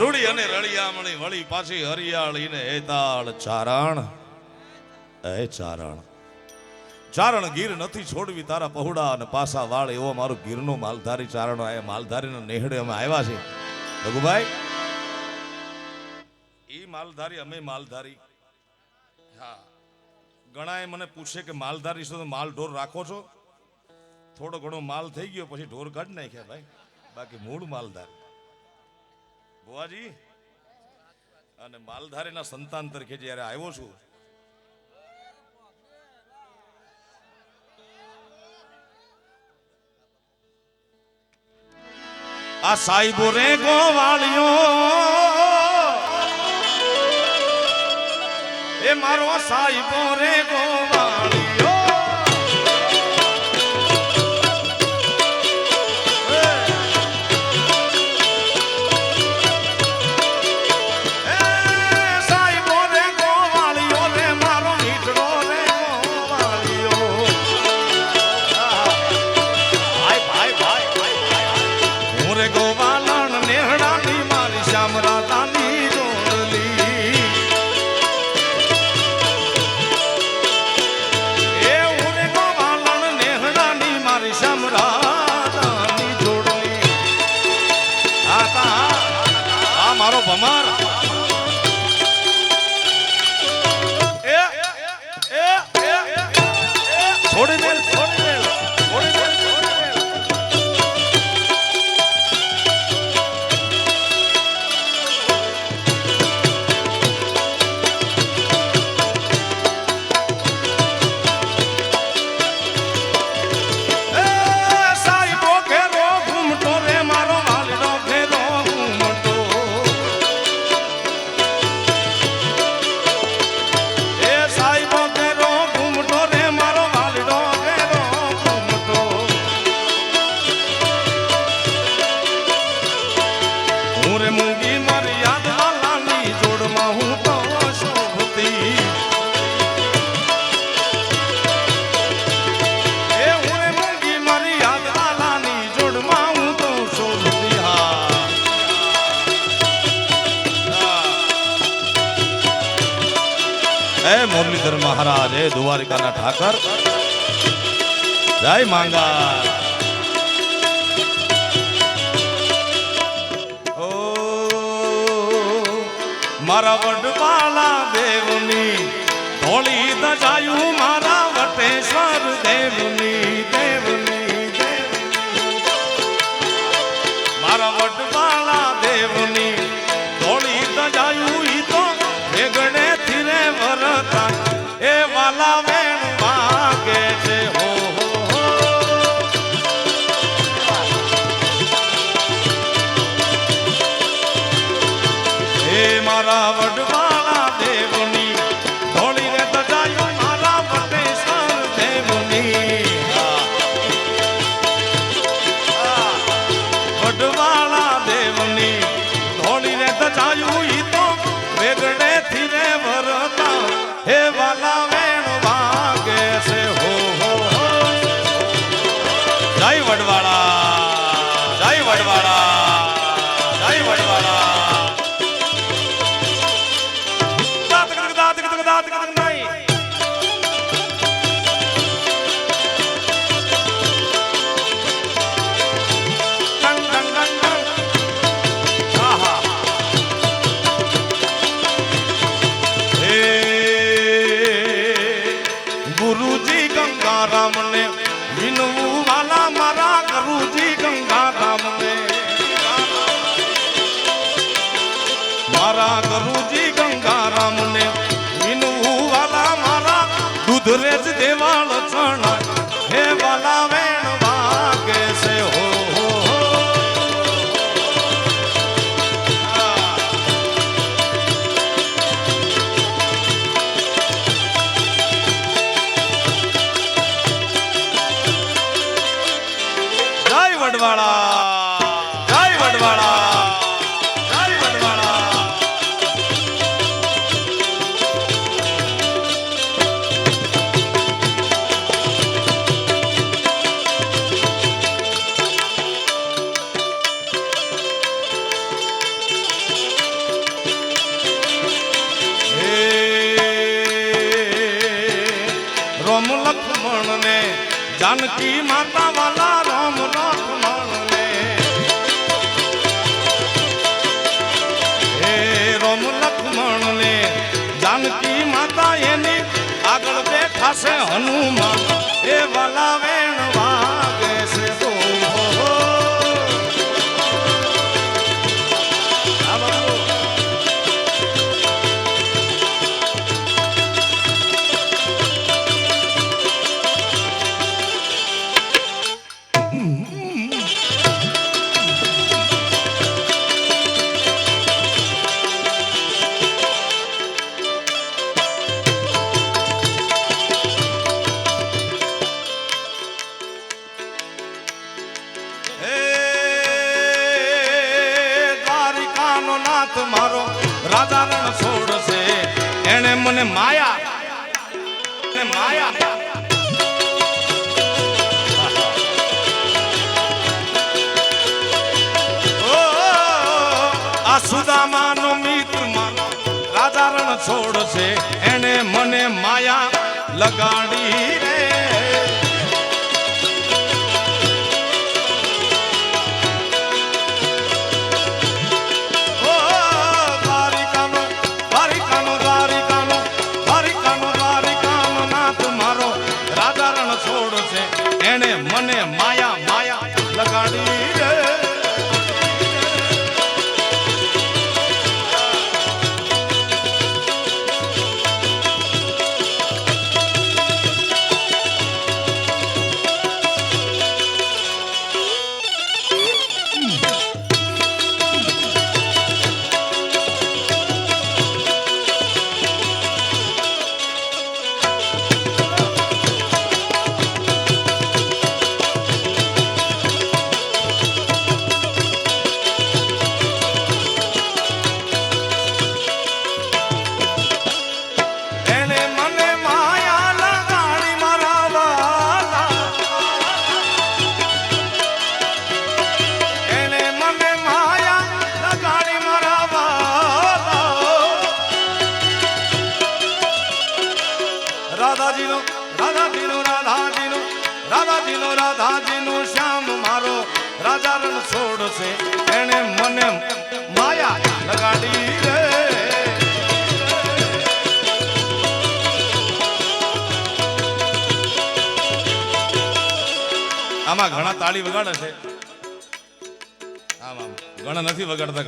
રૂડી અને રળિયામણી વળી પાછી હરિયાળીને હેતાળ ચારણ હે ચારણ. ચારણ ગીર નથી છોડવી તારા પહોડા અને પાસા વાળ, એવો મારું ગીરનો માલધારી ચારણ આ માલધારીનો નેહડે અમે આવ્યા છે રઘુભાઈ, ઈ માલધારી અમે માલધારી. હા. ગણાય મને પૂછે કે માલધારી છો તો માલ ઢોર રાખો છો? થોડો ઘણો માલ થઈ ગયો, પછી ઢોર કાઢી નાખ્યા ભાઈ. બાકી મૂળ માલધારી. ભુવાજી અને માલધારીના સંતાન તરીકે જ્યારે આવ્યો છું, આ સાહેબો રે ગોવાળિયો. એ મારો સાહેબો રે ગો ઠાકર જય માંગા ઓ મારા વડવાલા દેવની ધોળી દજાયું મારા વટેશ્વર દેવની દેવની.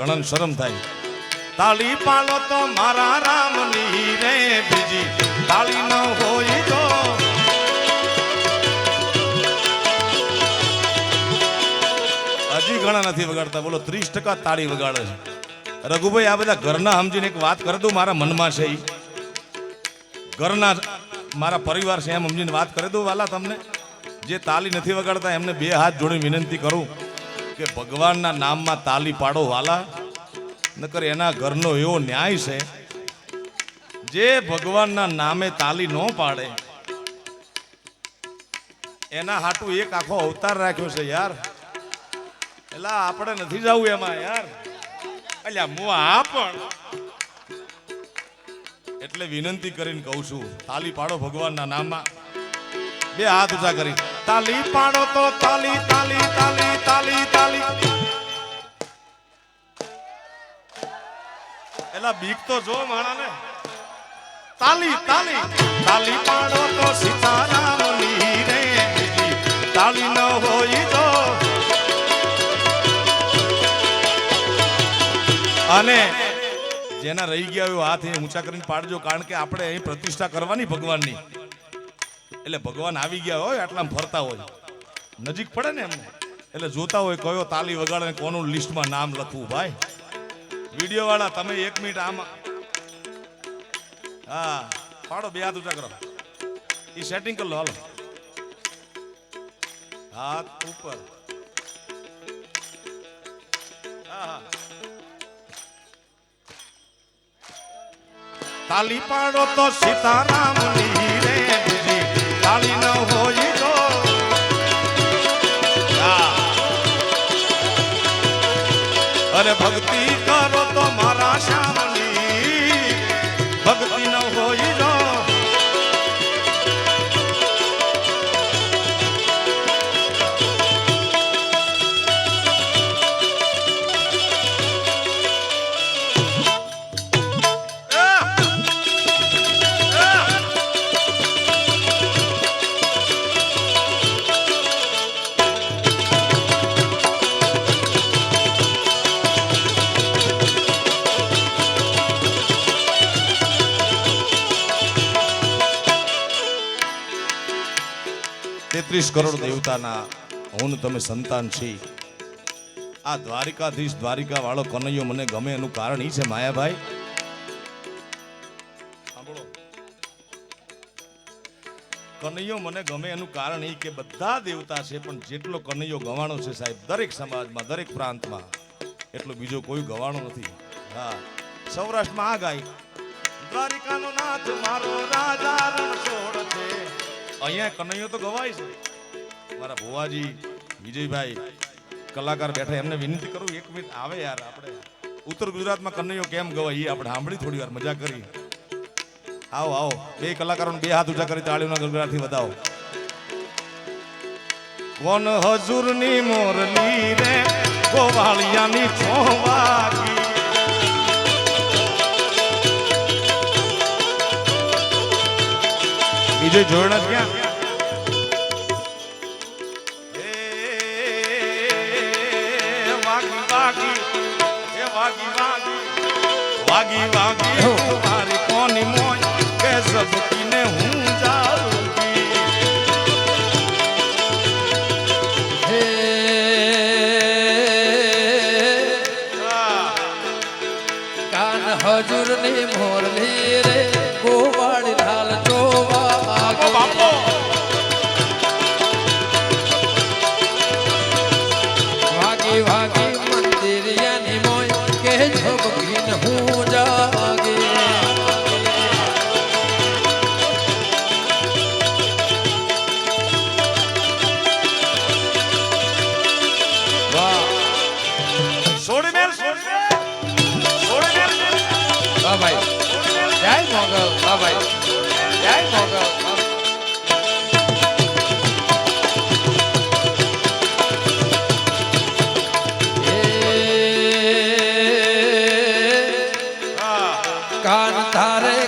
નથી ઘણા શરમ થાય. તાળી પાલો તો મારા રામની રે બીજી. તાળી ન હોય તો હજી ઘણા નથી વગાડતા. બોલો, ત્રીસ ટકા તાળી વગાડે છે. રઘુભાઈ, આ બધા ઘરના સમજીને એક વાત કરી દઉં મારા મનમાં છે ઘરના મારા પરિવાર છે એમ સમજીને વાત કરી દઉં વાલા તમને. જે તાલી નથી વગાડતા એમને બે હાથ જોડી વિનંતી કરું. કે ભગવાનના નામમાં તાલી પાડો વાલા. નકર એના ઘરનો એવો ન્યાય છે. જે ભગવાનના નામે તાલી ન પાડે, એના હાટું એક આખો અવતાર રાખ્યો છે યાર. એટલે આપણે નથી જવું એમાં યાર. અલ્યા, હું આ પણ એટલે વિનંતી કરીને કહું છું, તાલી પાડો ભગવાનના નામમાં. બે હાથ ઊંચા કરી. તાલી પાડો તો તાલી તાલી તાલી તાલી તાલી. એલા બીક તો જો માણાને. તાલી તાલી. તાલી પાડો તો સીતારામની રે તાલી ન હોય તો. અને જેના રહી ગયા હોય હાથ એ ઊંચા કરીને પાડજો, કારણ કે આપણે અહીં પ્રતિષ્ઠા કરવાની ભગવાનની. એટલે ભગવાન આવી ગયા હોય આટલા ફરતા હોય. નજીક પડે ને એમને. એટલે જોતા હોય કયો તાલી વગાડે કોનું લિસ્ટમાં નામ લખવું, ભાઈ? વીડિયો વાળા તમે એક મિનિટ આમ હા, પાડો, બે હાથ ઊંચા કરો. એ સેટિંગ કરી હાલો. હાથ ઉપર. તાલી પાડો તો સીતારામની તાલી ન હોય તો. અરે ભક્તિ કરો તો કરોડ હું તમે સંતાન છી. આ દ્વારિકાધીશ દ્વારિકા વાળો કનૈયો મને ગમે એનું કારણ એ છે માયાભાઈ. કનૈયો મને ગમે એનું કારણ એ કે બધા દેવતા છે, પણ જેટલો કનૈયો ગવાણો છે સાહેબ, દરેક સમાજમાં, દરેક પ્રાંતમાં, એટલો બીજો કોઈ ગવાણો નથી. હા. સૌરાષ્ટ્રમાં આ ગાય. દ્વારિકાનો નાથ મારો રાજા રણછોડ છે. અહીંયા કનૈયો તો ગવાય છે. મારા ભુવાજી, વિજયભાઈ, કલાકાર બેઠા, એમને વિનંતી કરું, એક મિનિટ આવે યાર આપણે. ઉત્તર ગુજરાતમાં કન્નૈયો કેમ ગવાય એ આપણે સાંભળી થોડી વાર, મજા કરી. આવો આવો, બે કલાકારોને બે હાથ ઊંચા કરી તાળીઓના ગરગડાથી વધાવો. કોણ હજુરની મોરલી રે, ગોવાળિયાની છોવાગી વિજય જોડણ ક્યાં? வாங்கி வாங்கி હા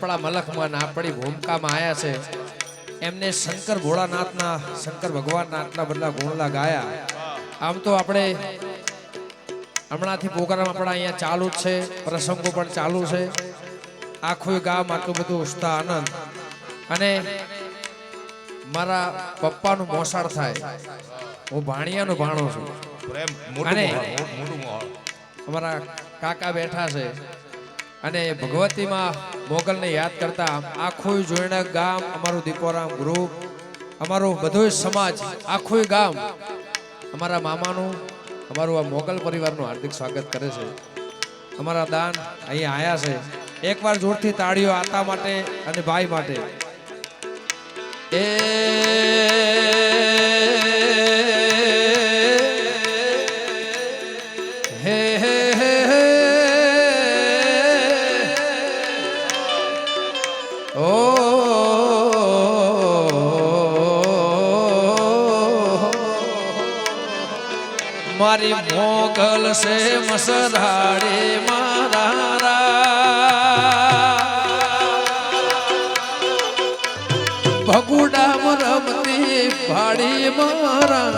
આપણા મલખમાં આપણી ભૂમિકામાં આવ્યા છે. એમને શંકર ભોળાનાથના શંકર ભગવાનના આટલા બધા ગુણલા ગાયા આમ તો આપણે હમણાંથી પ્રોગ્રામ આપણા અહીંયા ચાલુ જ છે પ્રસંગો પણ ચાલુ છે. આખું ગામ આટલું બધું ઉત્સાહ આનંદ. અને મારા પપ્પાનું મોસાળ થાય. હું ભાણિયાનો ભાણો છું. અને-. અમારા કાકા બેઠા છે. અને ભગવતીમાં મોગલને યાદ કરતા આખું જોઈને ગામ, અમારું દીપોરામ ગ્રુપ અમારું બધો સમાજ, આખું ગામ, અમારા મામાનું, અમારું આ મોગલ પરિવારનું હાર્દિક સ્વાગત કરે છે. અમારા દાન અહીંયા આયા છે. એકવાર જોરથી તાળીઓ આતા માટે અને ભાઈ માટે. એ મારી મોકલ છે મસરાડે મારા. ભગુડામ રમતી ભાડી મારા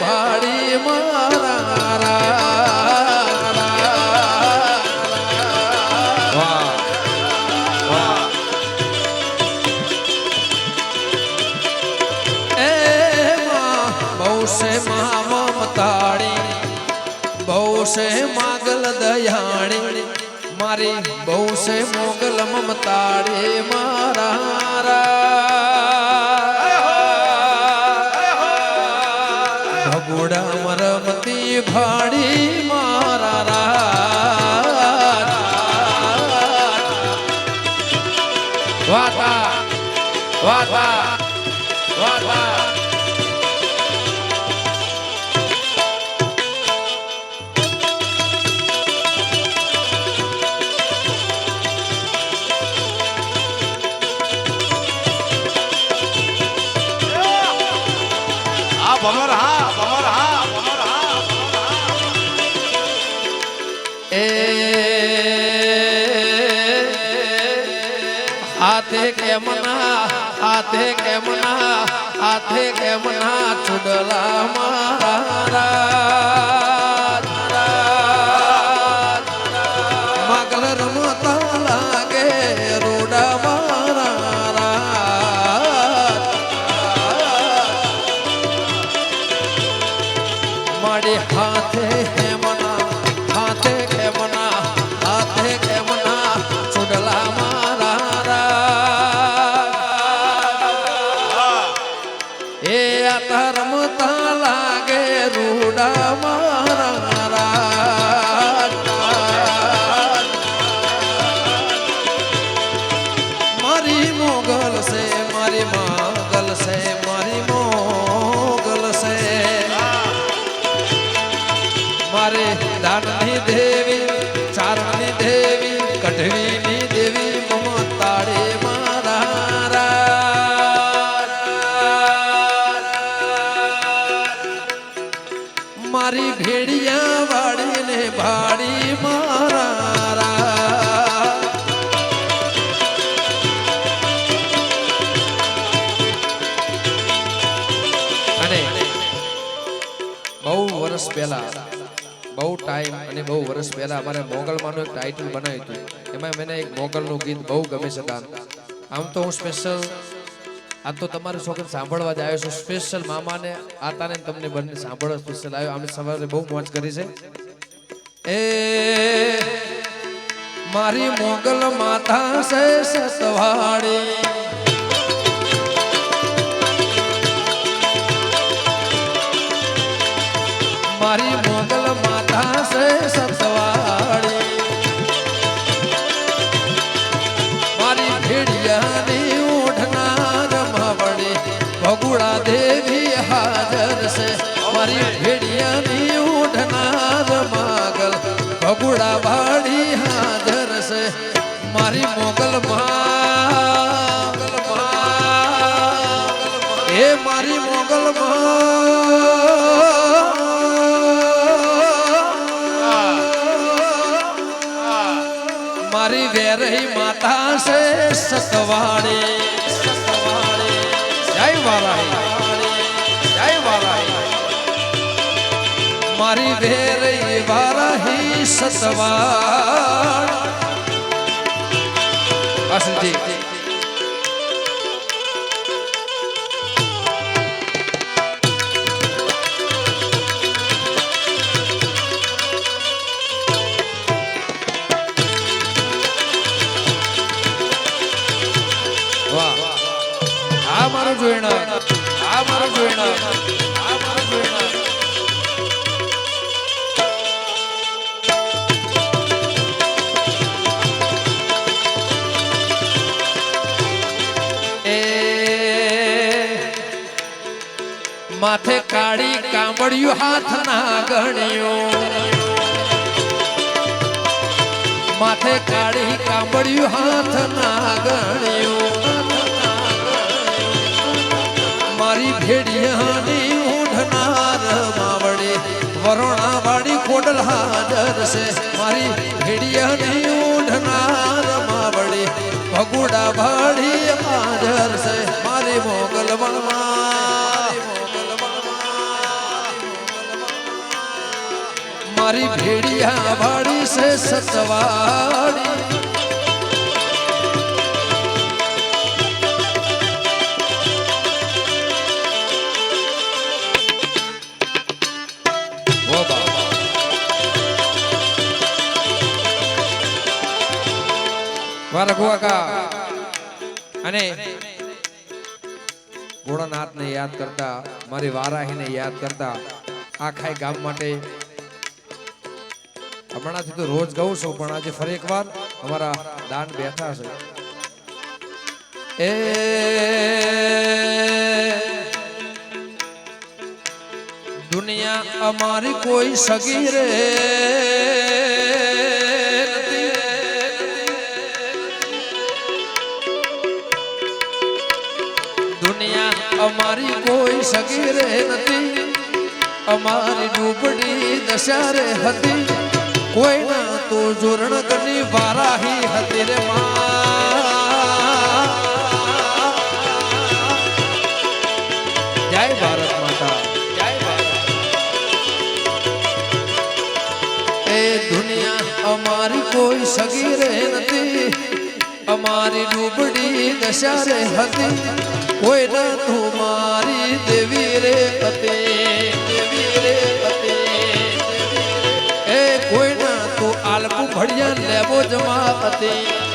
ભાડી મારા. એ બહુ છે મા મમતાળી બહુ છે માગલ દયાણી, મારી બહુ છે મોગલ મમતાળી, મારા ભાડી મારા રાજ. વાતા વાતા વાતા ભમર હા હાથે કેમના હાથે કેમના હાથે કેમના ચુડલા મારા છે મારી મોગલ છે અને બહુ વર્ષ પહેલા અમારે મોગલમાંનું એક ટાઇટલ બનાવ્યું હતું. એમાં મને એક મોગલનું ગીત બહુ ગમે છે ગાન. આમ તો હું સ્પેશિયલ આ તો તમારી છોકરી સાંભળવા જ આવ્યો છું. સ્પેશિયલ મામાને, આતાને તમને બંને સાંભળવા સ્પેશિયલ આવ્યો. અમે સવારે બહુ મોજ કરી છે. એ, મારી મોગલ માતા છે સતવાડી. મારી મોગલ માતા છે સતવાડી મારી ભેડિયાની ઓઢનાર માવડી ભગુડા દેવી હાજર છે મારી ભેડિયાની ઓઢનાર માગલ ભગુડા વાડી હાજર છે મારી મોગલ માં એ વારાહી. જય વારાહી. મારી ભેર વારાહી સતવાડ વાસંતી જોઈના આ મારો જોઈણ આ મારું જોઈના એ માથે કાળી કાંબળિયું હાથના ગણ્યું. માથે કાળી કાંબળિયું હાથ ના ગણ્યું. વરોણા વાળી કોડલ હાજર છે. મારી ભેડિયાની ઊંઢનાર માવડી ભગુડા વાડી હાજર છે. મારી મોગલ મારી ભેડિયા વાડી છે સતવાડી. મારા ગોવાકા અને ભોળાનાથને યાદ કરતા, મારી વારાહીને યાદ કરતા આખા ગામ માટે હમણાંથી તો રોજ ગઉં છું, પણ આજે ફરી એકવાર અમારા દાન બેઠા છે. એ દુનિયા અમારી કોઈ સગી રે. અમારી ડૂબડી દશા રે હતી. કોઈના તો જોરણ કની વારાહી હતી રે માં. જય ભારત માતા. જય ભારત એ દુનિયા અમારી કોઈ સગી રે નથી. અમારી ડૂબડી દશા રે હતી. કોઈ ના તું લેવો હતી.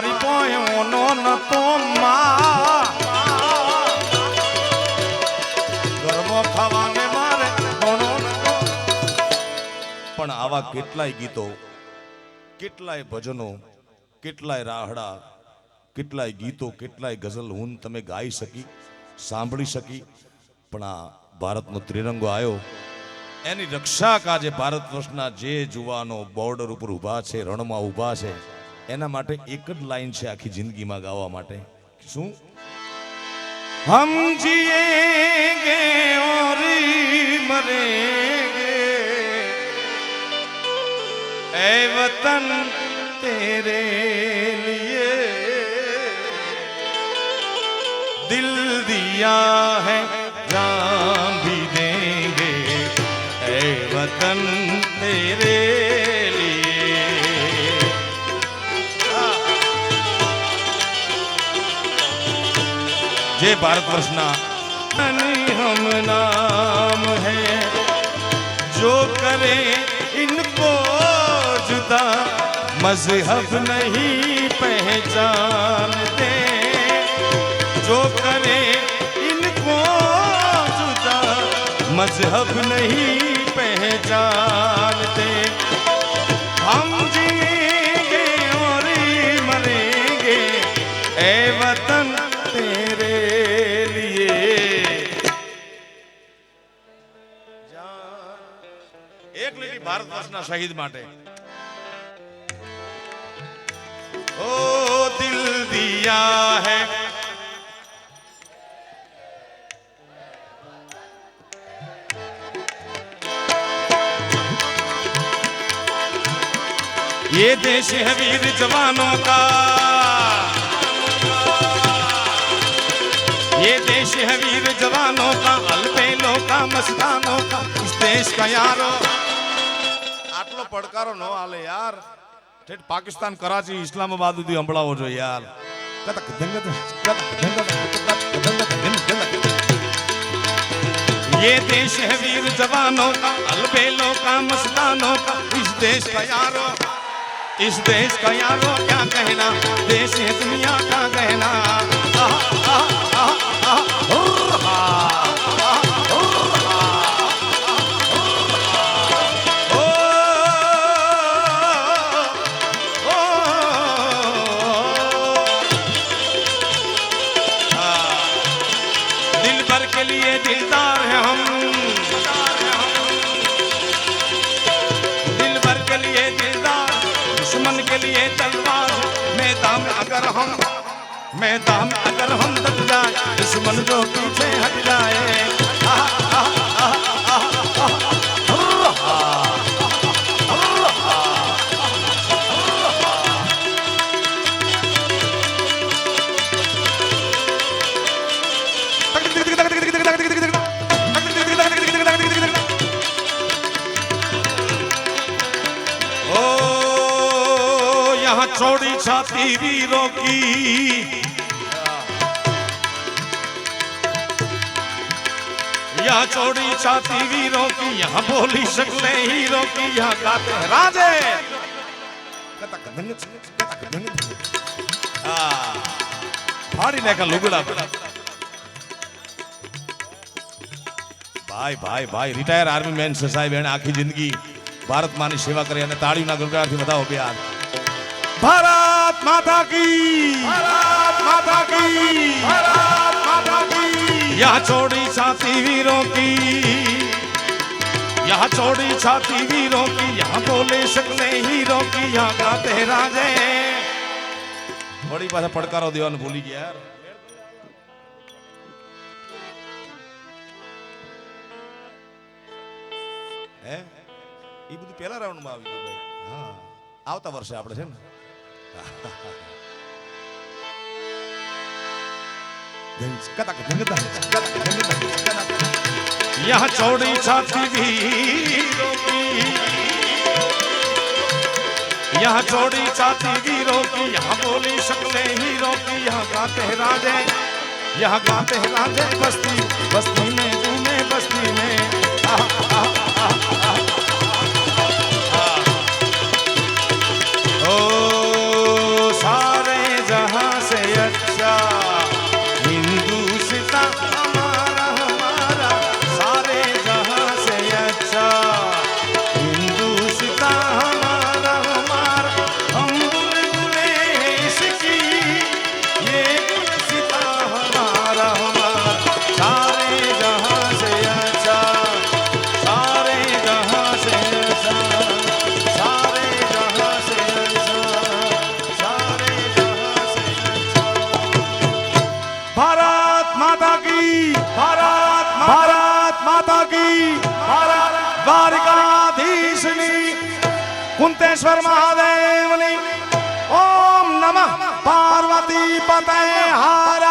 મારી પોયો નતો પણ આવા કેટલાય ગીતો, કેટલાય ભજનો, કેટલાય રાહડા, કેટલાય ગીતો, કેટલાય ગઝલ હું તમે ગાઈ શકી, સાંભળી શકી, પણ આ ભારતનો ત્રિરંગો આવ્યો એની રક્ષા કાજે ભારત વર્ષના જે જુવાનો બોર્ડર ઉપર ઊભા છે, રણમાં ઊભા છે એના માટે એક જ લાઈન છે આખી જિંદગીમાં ગાવા માટે શું હમ જીએંગે और मरेंगे ऐ वतन तेरे लिए दिल दिया है जान भी देंगे ऐ वतन तेरे भारतवर्षना हम नाम है। जो करे इनको जुदा, मज़हब नहीं पहचानते। जो करे इनको जुदा, मज़हब नहीं पहचानते। हम जिएँगे और मरेंगे ए वतन ભારત વર્ષના શહીદ માટે ઓ દિલ દિયા હૈ ये देश है वीर जवानों का ये देश है वीर जवानों का अलबेलों का मस्तानों का इस देश का यारो આટલો પડકારો ન હાલે યાર ઠેઠ પાકિસ્તાન કરાચી ઇસ્લામાબાદ સુધી સંભળાવો જોઈએ યાર કતક ધંગત, કતક ધંગત, કતક ધંગત, ધંગત, ધંગત. ये देश है वीर जवानों का अलबेलों का मस्तानों का इस देश का यारो इस देश का यारो क्या कहना देश है दुनिया का कहना आह, आह, आह, आह, हुर्रा, आह, मैदान में अगर हम दब जाए दुश्मन जो पीछे हट जाए आह, आह, आह, आह, आह, हुर्रा, हुर्रा। ओ यहाँ चौड़ी छाती वीरों की यहाँ चौड़ी छाती वीरों की यहाँ बोली शक्लें हीरो की यहाँ गाते हैं राजे હા. ફાડી નાખ્યા લુગડા ભાઈ ભાઈ ભાઈ રિટાયર આર્મી મેન છે સાહેબ એને આખી જિંદગી ભારત માની સેવા કરી અને તાળીના ગણગણાટથી વધાવો પ્યાર ભારત માતા કી ભારત માતા કી ભારત માતા કી યહ ચોડી છાતી વીરોं की यहाँ चौड़ी छाती वीरों की यहाँ बोले शकले हीरो की यहाँ गाते राजे થોડી પાસે પડકારો દેવાનું ભૂલી ગયા યાર હે એ બધું પહેલા રાઉન્ડમાં આવી ગયું ભાઈ હા આવતા વર્ષે આપણે છે ને यहाँ चौड़ी छाती वीरों की यहाँ चौड़ी छाती वीरों की यहाँ बोली शक्लें हीरो की यहाँ गाते हैं राजे यहाँ गाते हैं राजे बस्ती बस्ती में बहारा